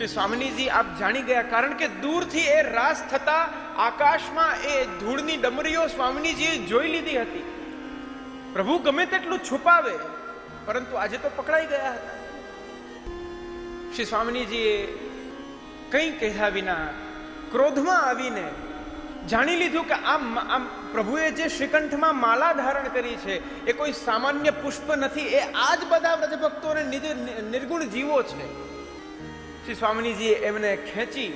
શ્રી સ્વામિનીજી આપ જાણી ગયા. કારણ કે દૂરથી એ રાસ થતા આકાશમાં એ ધૂળની ડમરીઓ સ્વામિનીજીએ જોઈ લીધી હતી. પ્રભુ ગમે તેટલું છુપાવે, પરંતુ આજે તો પકડાઈ ગયા હતા. શ્રી સ્વામિનીજીએ કંઈ કહ્યા વિના ક્રોધમાં આવીને જાણી લીધું કે આમ આમ પ્રભુએ જે શ્રીકંઠમાં માલા ધારણ કરી છે, એ કોઈ સામાન્ય પુષ્પ નથી. એ આ જ બધા વ્રજભક્તોને નિર્ગુણ જીવો છે. શ્રી સ્વામિનીજીએ એમને ખેંચી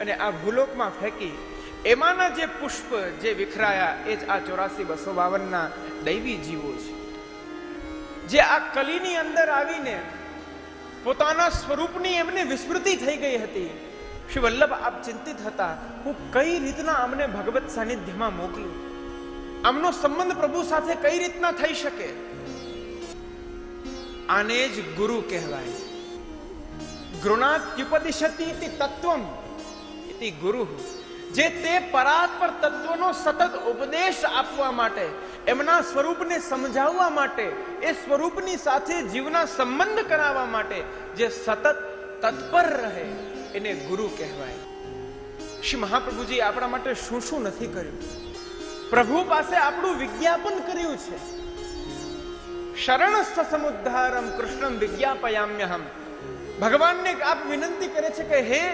અને આ ભૂલોકમાં ફેંકી. એમાંના જે પુષ્પ જે વિખરાયા, એ જ આ ચોરાસી બસો બાવનના દૈવી જીવો છે. જે આ કલીની અંદર આવીને પોતાના સ્વરૂપની એમને વિસ્મૃતિ થઈ ગઈ હતી. શ્રી વલ્લભ, આપ ચિંતિત હતા. હું કઈ રીતના અમને ભગવત સાનિધ્યમાં મોકલું? આમનો સંબંધ પ્રભુ સાથે કઈ રીતના થઈ શકે? આને જ ગુરુ કહેવાય. ગૃણાત્યુપદિશતિ તત્વમ ઇતિ ગુરુ જે તે પરાત્પર તત્વનો સતત ઉપદેશ આપવા માટે, એમના સ્વરૂપને સમજાવવા માટે, એ સ્વરૂપની સાથે જીવના સંબંધ કરાવવા માટે જે સતત તત્પર રહે, એને ગુરુ કહેવાય. શ્રી મહાપ્રભુજી આપણા માટે શું શું નથી કર્યું? પ્રભુ પાસે આપણું વિજ્ઞાપન કર્યું છે. શરણ સમુદ્ધારમ કૃષ્ણમ વિજ્ઞાપયામ્યહમ. ભગવાનને આપ વિનંતી કરે છે કે હે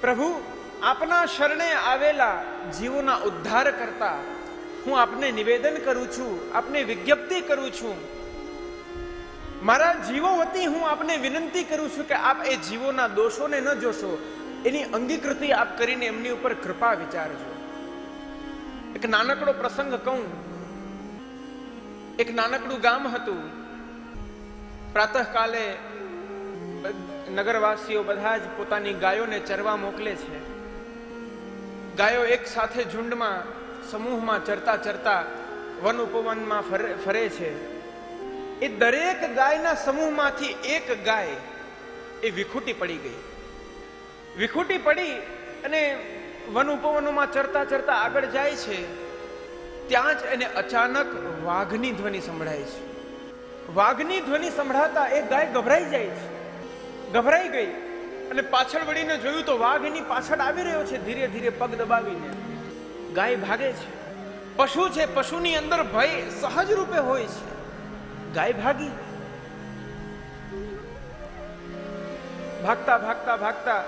પ્રભુ, આપના શરણે આવેલા જીવોના ઉદ્ધાર કરતા હું આપને નિવેદન કરું છું, આપને વિજ્ઞપ્તિ કરું છું. મારા જીવો વતી હું આપને વિનંતી કરું છું કે આપ એ જીવોના દોષોને ન જોશો. એની અંગીકૃતિ આપ કરીને એમની ઉપર કૃપા વિચારજો. એક નાનકડો પ્રસંગ કહું. એક નાનકડું ગામ હતું. પ્રાતઃકાલે નગરવાસીઓ બધા જ પોતાની ગાયોને ચરવા મોકલે છે. ગાયો એક સાથે ઝુંડમાં, સમૂહમાં ચરતા ચરતા વન ઉપવનમાં ફરે છે. એ દરેક ગાયના સમૂહમાંથી એક ગાય એ વિખૂટી પડી ગઈ. વિખૂટી પડી અને વન ઉપવનોમાં ચરતા ચરતા આગળ જાય છે, ત્યાં જ એને અચાનક વાઘની ધ્વનિ સંભળાય છે. વાઘની ધ્વનિ સંભળાતા એ ગાય ગભરાઈ જાય છે. ગભરાઈ ગઈ. અને પાછળ વળીને જોયું તો વાઘ એની પાછળ આવી રહ્યો છે ધીરે ધીરે પગ દબાવીને. ગાય ભાગે છે. પશુ છે, પશુની અંદર ભય સહજ રૂપે હોય છે. ગાય ભાગી. ભાગતા ભાગતા ભાગતા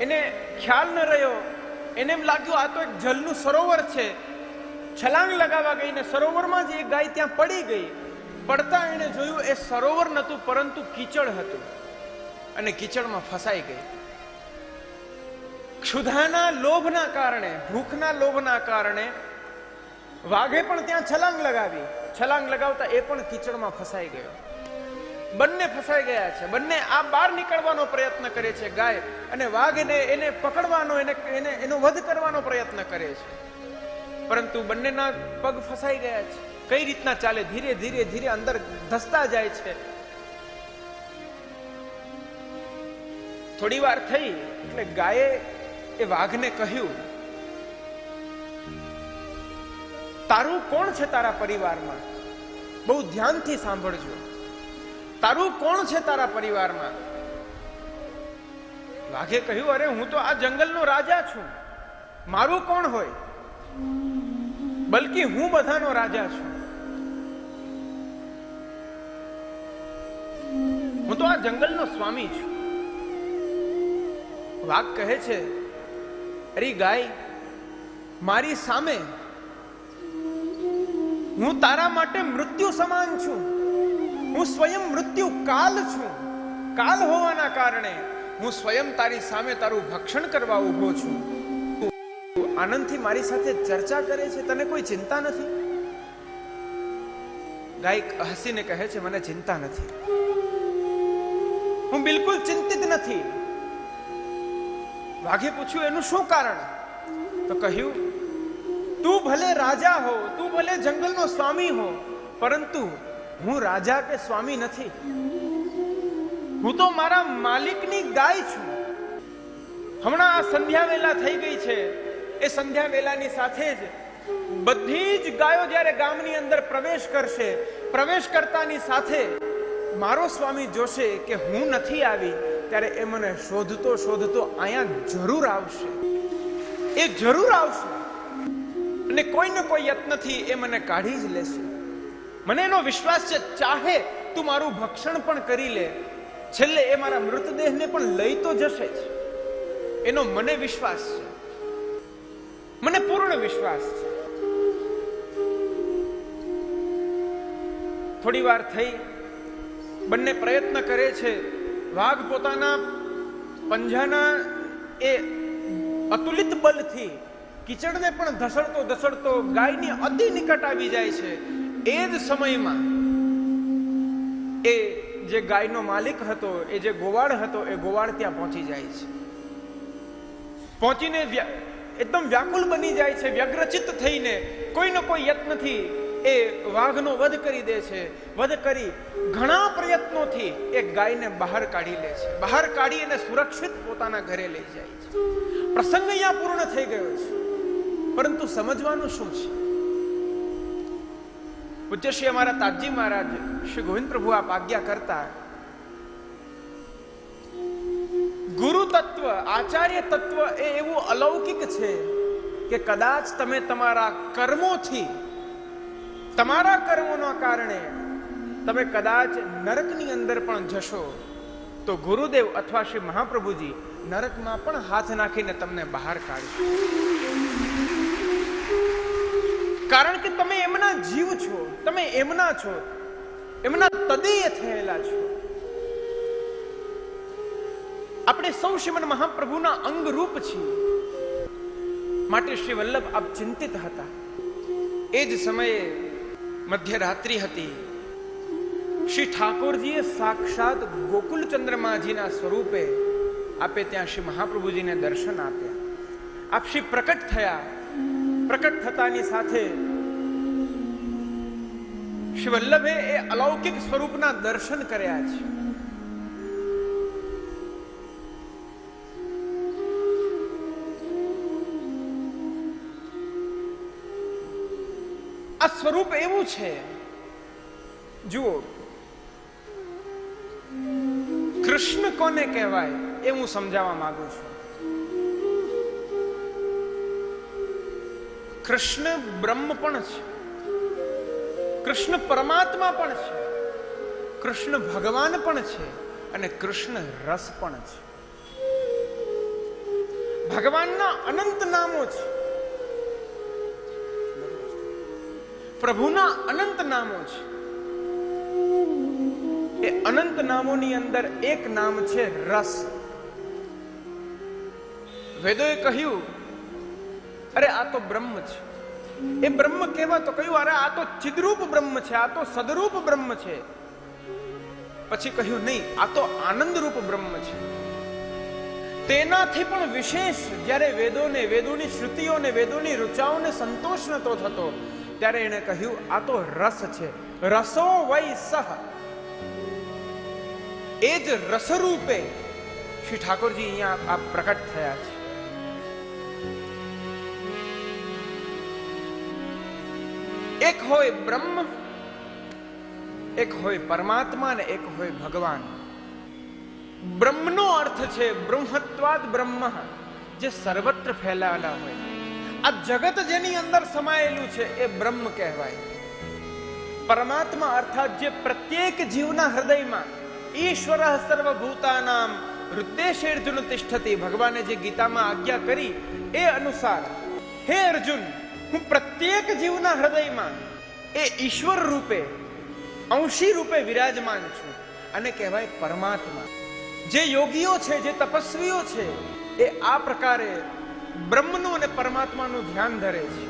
એને ખ્યાલ ન રહ્યો. એને એમ લાગ્યું, આ તો એક જલનું સરોવર છે. છલાંગ લગાવવા ગઈને સરોવરમાં જ એ ગાય ત્યાં પડી ગઈ. પડતા એણે જોયું, એ સરોવર નહોતું, પરંતુ કીચડ હતું. અને કીચડમાં ફસાઈ ગઈ. ક્ષુધાના લોભના કારણે, ભૂખના લોભના કારણે વાઘે પણ ત્યાં છલાંગ લગાવી. છલાંગ લગાવતા એ પણ કીચડમાં ફસાઈ ગયો. બંને ફસાઈ ગયા છે. બંને આ બહાર નીકળવાનો પ્રયત્ન કરે છે ગાય અને વાઘ એને એને પકડવાનો, એને એને એનો વધ કરવાનો પ્રયત્ન કરે છે. પરંતુ બંનેના પગ ફસાઈ ગયા છે. કઈ રીતના ચાલે? ધીરે ધીરે ધીરે અંદર ધસતા જાય છે. થોડી વાર થઈ એટલે ગાયે એ વાઘને કહ્યું, તારું કોણ છે તારા પરિવારમાં? બહુ ધ્યાનથી સાંભળજો. તારું કોણ છે તારા પરિવારમાં? વાઘે કહ્યું, અરે, હું તો આ જંગલનો રાજા છું. મારું કોણ હોય? બલકી હું બધાનો રાજા છું. હું તો આ જંગલનો સ્વામી છું. વાઘ કહે છે, અરે ગાય, મારી સામે હું તારા માટે મૃત્યુ સમાન છું. હું સ્વયં મૃત્યુ કાલ છું. કાલ હોવાના કારણે હું સ્વયં તારી સામે તારું ભક્ષણ કરવા ઊભો છું. આનંદથી મારી સાથે ચર્ચા કરે છે, તને કોઈ ચિંતા નથી? ગાય હસીને કહે છે, મને ચિંતા નથી. હું બિલકુલ ચિંતિત નથી. વાઘે પૂછ્યું, એનું શું કારણ? તો કહ્યું, તું ભલે રાજા હો, તું ભલે જંગલનો સ્વામી હો, પરંતુ હું રાજા કે સ્વામી નથી. હું તો મારા માલિકની ગાય છું. હમણાં આ સંધ્યા વેલા થઈ ગઈ છે. એ સંધ્યા વેલાની સાથે જ બધી જ ગાયો જ્યારે ગામની અંદર પ્રવેશ કરશે, પ્રવેશ કરતાની સાથે મારો સ્વામી જોશે કે હું નથી આવી. ત્યારે એ મને શોધતો શોધતો અહીંયા જરૂર આવશે. એ જરૂર આવશે. અને કોઈને કોઈ યત્નથી એ મને કાઢી જ લેશે. મને એનો વિશ્વાસ છે, ચાહે તું મારું ભક્ષણ પણ કરી લે. છેલ્લે એ મારા મૃતદેહને પણ લઈ તો જશે જ. એનો મને વિશ્વાસ છે. મને પૂર્ણ વિશ્વાસ છે. થોડી વાર થઈ. બંને પ્રયત્ન કરે છે. વાઘ પોતાના પંજાના એ અતુલિત બલથી કીચડને પણ ધસડતો ધસડતો ગાયની અતિ નિકટ આવી જાય છે. એ જ સમયમાં એ જે ગાયનો માલિક હતો, એ જે ગોવાળ હતો, એ ગોવાળ ત્યાં પહોંચી જાય છે. પહોંચીને એકદમ વ્યાકુલ બની જાય છે, વ્યગ્રચિત થઈને કોઈનો કોઈ યત્નથી એ વાઘનો વધ કરી દે છે. વધ કરી ઘણા પ્રયત્નોથી એ ગાયને બહાર કાઢી લે છે. બહાર કાઢી અને સુરક્ષિત પોતાના ઘરે લઈ જાય છે. પ્રસંગ અહીંયા પૂર્ણ થઈ ગયો છે. પરંતુ સમજવાનું શું છે? પૂજ્ય શ્રી અમારા તાજી મહારાજ શ્રી ગોવિંદ પ્રભુ આપ આજ્ઞા કરતા ગુરુ તત્વ, આચાર્ય તત્વ એ એવું અલૌકિક છે કે કદાચ તમે તમારા કર્મોથી તમારા કર્મોના કારણે તમે કદાચ નરકની અંદર પણ જશો, તો ગુરુદેવ અથવા શ્રી મહાપ્રભુજી નરકમાં પણ હાથ નાખીને તમને બહાર કાઢશે. કારણ કે તમે એમના જીવ છો, તમે એમના છો, એમના તદેય થયેલા છો. આપણે સૌ શ્રીમન મહાપ્રભુના અંગરૂપ છીએ. માટે શ્રી વલ્લભ આપ ચિંતિત હતા. એ જ સમયે મધ્યરાત્રિ હતી શ્રી ઠાકોરજીએ સાક્ષાત ગોકુલ ચંદ્રમાજીના સ્વરૂપે આપે ત્યાં શ્રી મહાપ્રભુજીને દર્શન આપ્યા। આપ શ્રી પ્રકટ થયા। પ્રકટ થતાની સાથે શ્રી વલ્લભે એ અલૌકિક સ્વરૂપના દર્શન કર્યા છે। આ સ્વરૂપ એવું છે. જુઓ. કૃષ્ણ કોને કહેવાય એ હું સમજાવવા માંગુ છું. કૃષ્ણ બ્રહ્મ પણ છે. કૃષ્ણ પરમાત્મા પણ છે. કૃષ્ણ ભગવાન પણ છે અને કૃષ્ણ રસ પણ છે. ભગવાનના અનંત નામો છે. પ્રભુના અનંત નામો છે. એ અનંત નામોની અંદર એક નામ છે રસ. વેદોએ કહ્યું, અરે, આ તો બ્રહ્મ છે. એ બ્રહ્મ કહેવા તો કહ્યું, અરે, આ તો ચિદરૂપ બ્રહ્મ છે, આ તો સદરૂપ બ્રહ્મ છે. પછી કહ્યું, નહીં, આ તો આનંદરૂપ બ્રહ્મ છે. તેનાથી પણ વિશેષ જ્યારે વેદોને, વેદોની શ્રુતિઓને, વેદોની રૂચાઓને સંતોષ નતો થતો ત્યારે એણે કહ્યું, આ તો રસ છે. રસો વૈ સહ. એ જ રસરૂપે શ્રી ઠાકોરજી અહીંયા આ પ્રકટ થયા છે. એક હોય બ્રહ્મ, એક હોય પરમાત્મા ને એક હોય ભગવાન. બ્રહ્મનો અર્થ છે બ્રહ્મત્વાદ બ્રહ્મ, જે સર્વત્ર ફેલાયેલા હોય. આ જગત જેની અંદર સમાયેલું છે એ બ્રહ્મ કહેવાય. પરમાત્મા અર્થાત જે પ્રત્યેક જીવના હૃદયમાં ઈશ્વર સર્વભૂતાનામ હૃદય અર્જુન તિષ્ઠતી ભગવાને જે ગીતામાં આજ્ઞા કરી એ અનુસાર, હે અર્જુન, હું પ્રત્યેક જીવના હૃદયમાં એ ઈશ્વર રૂપે, અંશી રૂપે વિરાજમાન છું અને કહેવાય પરમાત્મા. જે યોગીઓ છે, જે તપસ્વીઓ છે, એ આ પ્રકારે બ્રહ્મનું અને પરમાત્માનું ધ્યાન ધરે છે.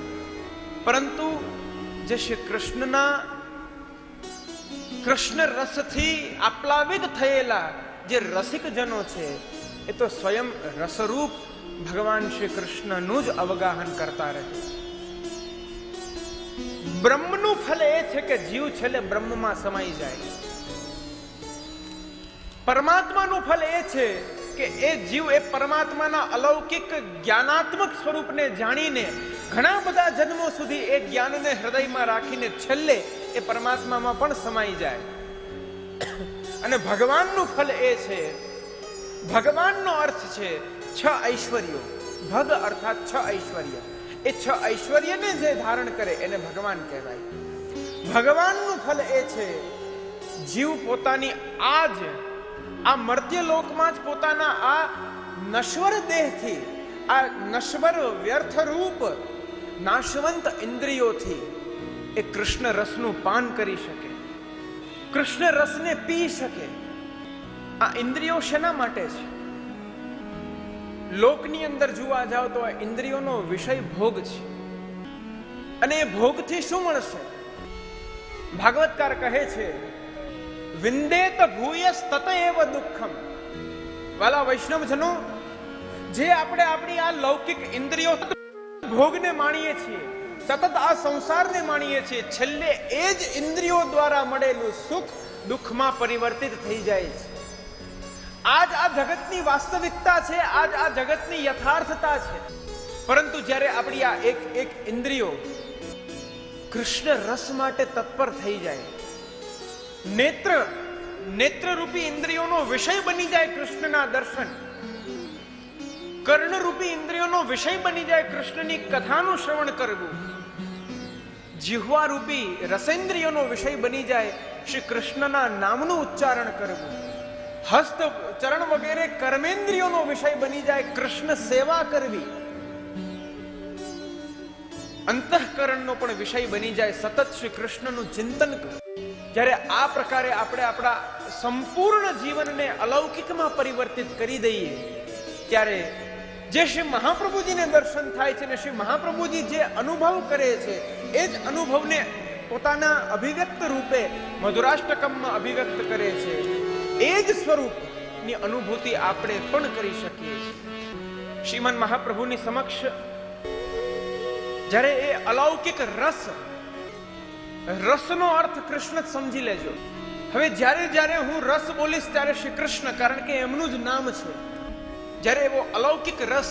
પરંતુ જે શ્રી કૃષ્ણના કૃષ્ણ રસથી આપ્લાવિત થયેલા જે રસિક જનો છે, એ તો સ્વયં રસરૂપ ભગવાન શ્રી કૃષ્ણનું જ અવગાહન કરતા રહે બ્રહ્મનું ફલ એ છે કે જીવ છેલ્લે બ્રહ્મમાં સમાઈ જાય. પરમાત્માનું ફલ એ છે કે એ જીવ એ પરમાત્માના અલૌકિક જ્ઞાનાત્મક સ્વરૂપને જાણીને ઘણા બધા જન્મો સુધી એ જ્ઞાનને હૃદયમાં રાખીને છેલ્લે એ પરમાત્મામાં પણ સમાઈ જાય. અને ભગવાનનું ફલ એ છે, ભગવાનનો અર્થ છે છ ઐશ્વર્યો. ભગ અર્થાત છ ઐશ્વર્ય. એ છ ઐશ્વર્યને જે ધારણ કરે એને ભગવાન કહેવાય. ભગવાનનું ફલ એ છે, જીવ પોતાની આ જ આ મર્ત્ય લોકમાં જ પોતાના આ નશ્વર દેહથી, આ નશ્વર વ્યર્થ રૂપ, નાશવંત ઇન્દ્રિયોથી એ કૃષ્ણ રસનું પાન કરી શકે. કૃષ્ણ રસને પી શકે. આ ઇન્દ્રિયો શેના માટે છે? લોકની અંદર જોવા જાવ તો આ ઇન્દ્રિયોનો વિષય ભોગ છે. અને એ ભોગથી શું મળશે? ભાગવતકાર કહે છે વિંદેત ભૂયસ તત એવ દુઃખમ. વાલા વૈષ્ણવજનો, જે આપણે આપણી આ લૌકિક ઇન્દ્રિયો ભોગને માણીએ છીએ, સતત આ સંસારને માણીએ છીએ, છેલ્લે એ જ ઇન્દ્રિયો દ્વારા મળેલું સુખ દુઃખમાં પરિવર્તિત થઈ જાય છે. આજ આ જગતની વાસ્તવિકતા છે, આજ આ જગતની યથાર્થતા છે. પરંતુ જ્યારે આપણી આ એક એક ઇન્દ્રિયો કૃષ્ણ રસ માટે તત્પર થઈ જાય નેત્ર, નેત્રરૂપી ઇન્દ્રિયોનો વિષય બની જાય કૃષ્ણના દર્શન. કર્ણરૂપી ઇન્દ્રિયોનો વિષય બની જાય કૃષ્ણની કથાનું શ્રવણ કરવું. જીહવારૂપી રસેન્દ્રિયોનો વિષય બની જાય શ્રી કૃષ્ણના નામનું ઉચ્ચારણ કરવું. હસ્ત, ચરણ વગેરે કર્મેન્દ્રિયોનો વિષય બની જાય કૃષ્ણ સેવા કરવી. અંતઃકરણનો પણ વિષય બની જાય સતત શ્રી કૃષ્ણનું ચિંતન કરવું. જ્યારે આ પ્રકારે આપણે આપણા સંપૂર્ણ જીવનને અલૌકિકમાં પરિવર્તિત કરી દઈએ, ત્યારે જે શ્રી મહાપ્રભુજીને દર્શન થાય છે ને શ્રી મહાપ્રભુજી જે અનુભવ કરે છે, એ જ અનુભવને પોતાના અભિવ્યક્ત રૂપે મધુરાષ્ટકમમાં અભિવ્યક્ત કરે છે. એ જ સ્વરૂપની અનુભૂતિ આપણે પણ કરી શકીએ શ્રીમન મહાપ્રભુની સમક્ષ જ્યારે એ અલૌકિક રસ રસનો અર્થ કૃષ્ણ જ સમજી લેજો. હવે જ્યારે જ્યારે હું રસ બોલીશ ત્યારે શ્રી કૃષ્ણ, કારણ કે એમનું જ નામ છે. જ્યારે એવો અલૌકિક રસ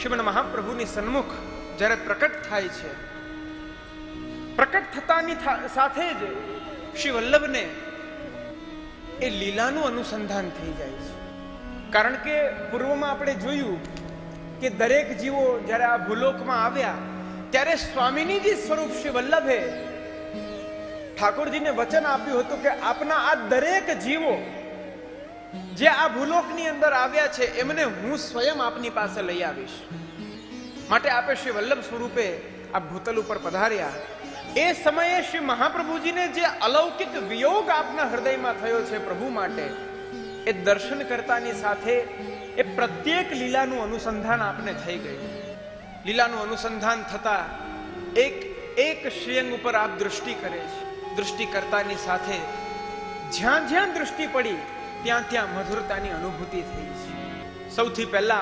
શ્રીમદ મહાપ્રભુની સન્મુખ જ્યારે પ્રકટ થાય છે, પ્રકટ થતાની સાથે જ શ્રી વલ્લભને એ લીલાનું અનુસંધાન થઈ જાય છે. કારણ કે પૂર્વમાં આપણે જોયું કે દરેક જીવો જ્યારે આ ભૂલોકમાં આવ્યા, ત્યારે સ્વામીની જે સ્વરૂપ શ્રી વલ્લભે ઠાકોરજીને વચન આપ્યું હતું કે આપના આ દરેક જીવો જે આ ભૂલોકની અંદર આવ્યા છે, એમને હું સ્વયં આપની પાસે લઈ આવીશ. માટે આપે શ્રી વલ્લભ સ્વરૂપે આ ભૂતલ ઉપર પધાર્યા. એ સમયે શ્રી મહાપ્રભુજીને જે અલૌકિક વિયોગ આપના હૃદયમાં થયો છે પ્રભુ માટે, એ દર્શન કરતાની સાથે એ પ્રત્યેક લીલાનું અનુસંધાન આપને થઈ ગયું. લીલાનું અનુસંધાન થતા એક એક શ્રેયંગ ઉપર આપ દૃષ્ટિ કરે છે. દૃષ્ટિ કરતાની સાથે જ્યાં જ્યાં દૃષ્ટિ પડી, ત્યાં ત્યાં મધુરતાની અનુભૂતિ થઈ છે. સૌથી પહેલા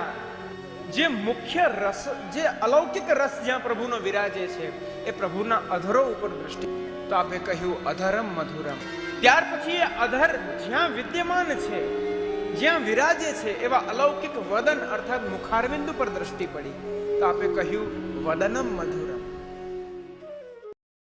જે મુખ્ય રસ, જે અલૌકિક રસ જ્યાં પ્રભુનો વિરાજે છે, એ પ્રભુના અધરો ઉપર દૃષ્ટિ. તો આપે કહ્યું, અધરમ મધુરમ. ત્યાર પછી એ અધર જ્યાં વિદ્યમાન છે, જ્યાં વિરાજે છે, એવા અલૌકિક વદન અર્થાત મુખારવિંદ પર દ્રષ્ટિ પડી. તો આપે કહ્યું, વદનમ મધુરમ.